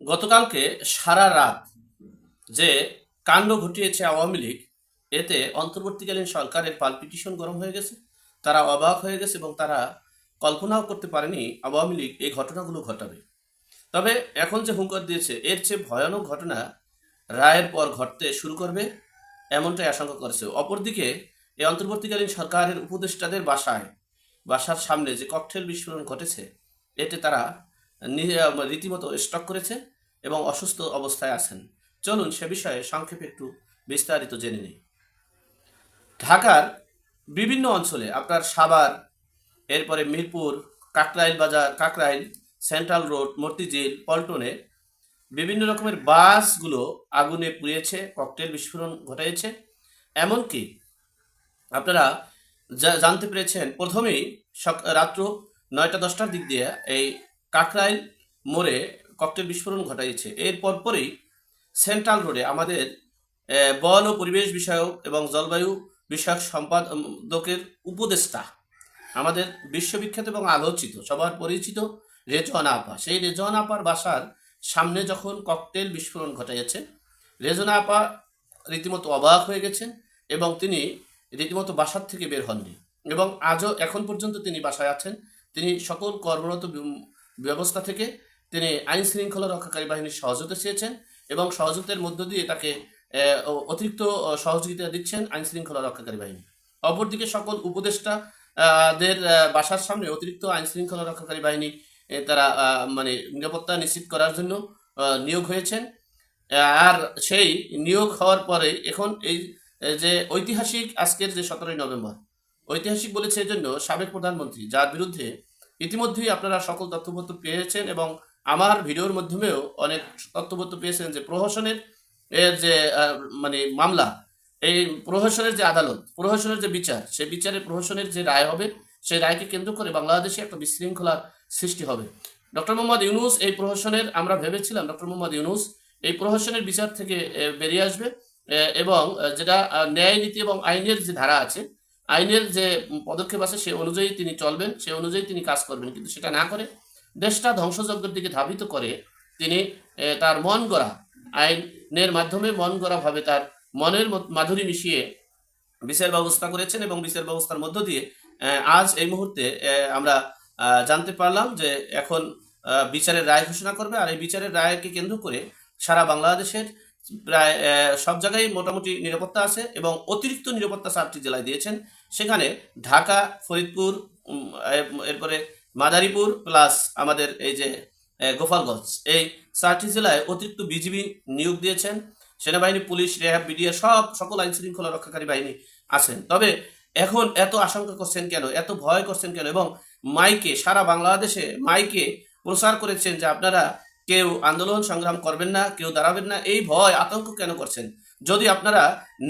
গতকালকে সারা রাত যে কাণ্ড ঘটিয়েছে আওয়ামী লীগ, এতে অন্তর্বর্তীকালীন সরকারের পালপিটিশন গরম হয়ে গেছে, তারা অবাক হয়ে গেছে এবং তারা কল্পনাও করতে পারেনি আওয়ামী লীগ এই ঘটনাগুলো ঘটাবে। তবে এখন যে হুঙ্কার দিয়েছে, এর চেয়ে ভয়ানক ঘটনা রায়ের পর ঘটতে শুরু করবে এমনটাই আশঙ্কা করেছে। অপরদিকে, এই অন্তর্বর্তীকালীন সরকারের উপদেষ্টাদের বাসায়, বাসার সামনে যে ককটেল বিস্ফোরণ ঘটেছে, এতে তারা রীতিমতো স্টক করেছে এবং অসুস্থ অবস্থায় আছেন। চলুন সে বিষয়ে সংক্ষেপে একটু বিস্তারিত জেনে নিই। ঢাকার বিভিন্ন অঞ্চলে আপনার সাভার, এরপরে মিরপুর, কাকরাইল বাজার, কাকরাইল, সেন্ট্রাল রোড মতিঝিল পল্টনে বিভিন্ন রকমের বাসগুলো আগুনে পুড়িয়েছে, ককটেল বিস্ফোরণ ঘটিয়েছে এমনকি আপনারা জানতে পেরেছেন, প্রথমেই রাত্র নয়টা দশটার দিক দিয়ে এই কাকরাইল মোড়ে ককটেল বিস্ফোরণ ঘটাইছে। এর পরপরই সেন্ট্রাল রোডে আমাদের বন ও পরিবেশ বিষয়ক এবং জলবায়ু বিষয়ক সম্পাদকের উপদেষ্টা, আমাদের বিশ্ববিখ্যাত এবং আলোচিত, সবার পরিচিত রেজওয়ানা আপা। সেই রেজওয়ানা আপার বাসার সামনে যখন ককটেল বিস্ফোরণ ঘটাইছে, রেজওয়ানা আপা রীতিমতো অবাক হয়ে গেছেন এবং তিনি রীতিমতো বাসার থেকে বের হননি এবং আজও এখন পর্যন্ত তিনি বাসায় আছেন। তিনি সকল কর্মরত ব্যবস্থা থেকে তিনি আইন শৃঙ্খলা রক্ষাকারী বাহিনীর সহযোগিতা চেয়েছেন এবং সহযোগিতার মধ্য দিয়ে তাকে অতিরিক্ত সহযোগিতা দিচ্ছেন আইন শৃঙ্খলা রক্ষাকারী বাহিনী। অপরদিকে সকল উপদেষ্টা দের বাসার সামনে অতিরিক্ত আইন শৃঙ্খলা রক্ষাকারী বাহিনী তারা মানে নিরাপত্তা নিশ্চিত করার জন্য নিয়োগ হয়েছেন। আর সেই নিয়োগ হওয়ার পরে এখন এই যে ঐতিহাসিক আজকের যে সতেরোই নভেম্বর, ঐতিহাসিক বলেছে এজন্য সাবেক প্রধানমন্ত্রী, যার বিরুদ্ধে ইতিমধ্যেই আপনারা সকল তথ্যপত্র পেয়েছেন এবং আমার ভিডিওর মাধ্যমেও অনেক তথ্যপত্র পেয়েছেন যে প্রহসনের এর যে মানে মামলা, এই প্রহসনের যে আদালত, প্রহসনের যে বিচার সেই বিচারে প্রহসনের যে রায় হবে, সেই রায়কে কেন্দ্র করে বাংলাদেশে একটা বিশৃঙ্খলার সৃষ্টি হবে। ডক্টর মোহাম্মদ ইউনুস এই প্রহসনের, আমরা ভেবেছিলাম ডক্টর মোহাম্মদ ইউনুস এই প্রহসনের বিচার থেকে বেরিয়ে আসবে এবং, যেটা ন্যায় নীতি এবং আইনের যে ধারা আছে আইনের যে পদক্ষেপ আছে সে অনুযায়ী তিনি চলবেন, সে অনুযায়ী তিনি কাজ করবেন, কিন্তু সেটা না করে দেশটা ধ্বংসযজ্ঞের দিকে ধাবিত করে তিনি তার মন গড়া আইনের মাধ্যমে মন গড়াভাবে তার মনের মাধুরী মিশিয়ে বিচার ব্যবস্থা করেছেন এবং বিচার ব্যবস্থার মধ্য দিয়ে আজ এই মুহূর্তে আমরা জানতে পারলাম যে এখন বিচারের রায় ঘোষণা করবে। আর এই বিচারের রায়কে কেন্দ্র করে সারা বাংলাদেশের প্রায় সব জায়গায় মোটামুটি নিরাপত্তা আছে এবং অতিরিক্ত নিরাপত্তা চারটি জেলায় দিয়েছেন। সেখানে ঢাকা, ফরিদপুর এরপরে মাদারীপুর প্লাস আমাদের এই যে গোপালগঞ্জ, এই চারটি জেলায় অতিরিক্ত বিজিবি নিয়োগ দিয়েছেন। সেনাবাহিনী, পুলিশ, র্যাব বিডিআর সব সকল আইন শৃঙ্খলা রক্ষাকারী বাহিনী আছেন। তবে এখন এত আশঙ্কা করছেন কেন? এত ভয় করছেন কেন? এবং মাইকে, সারা বাংলাদেশে মাইকে প্রচার করেছেন যে আপনারা কেউ আন্দোলন সংগ্রাম করবেন না, কেউ দাঁড়াবেন না, এই ভয়, আতঙ্ক কেন করছেন? যদি আপনারা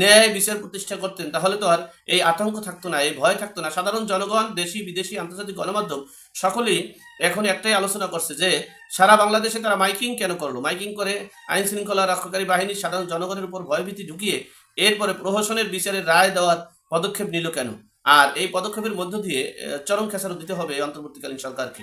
ন্যায় বিচার প্রতিষ্ঠা করতেন, তাহলে তো আর এই আতঙ্ক থাকতো না, এই ভয় থাকতো না। সাধারণ জনগণ, দেশি, বিদেশি, আন্তর্জাতিক গণমাধ্যম, সকলেই এখন একটাই আলোচনা করছে যে, সারা বাংলাদেশে তারা মাইকিং কেন করল? মাইকিং করে আইন শৃঙ্খলা রক্ষাকারী বাহিনী সাধারণ জনগণের উপর ভয়ভীতি ঢুকিয়ে এরপরে প্রহসনের বিচারের রায় দেওয়ার পদক্ষেপ নিল কেন? আর এই পদক্ষেপের মধ্য দিয়ে চরম খেসারত দিতে হবে অন্তর্বর্তীকালীন সরকারকে।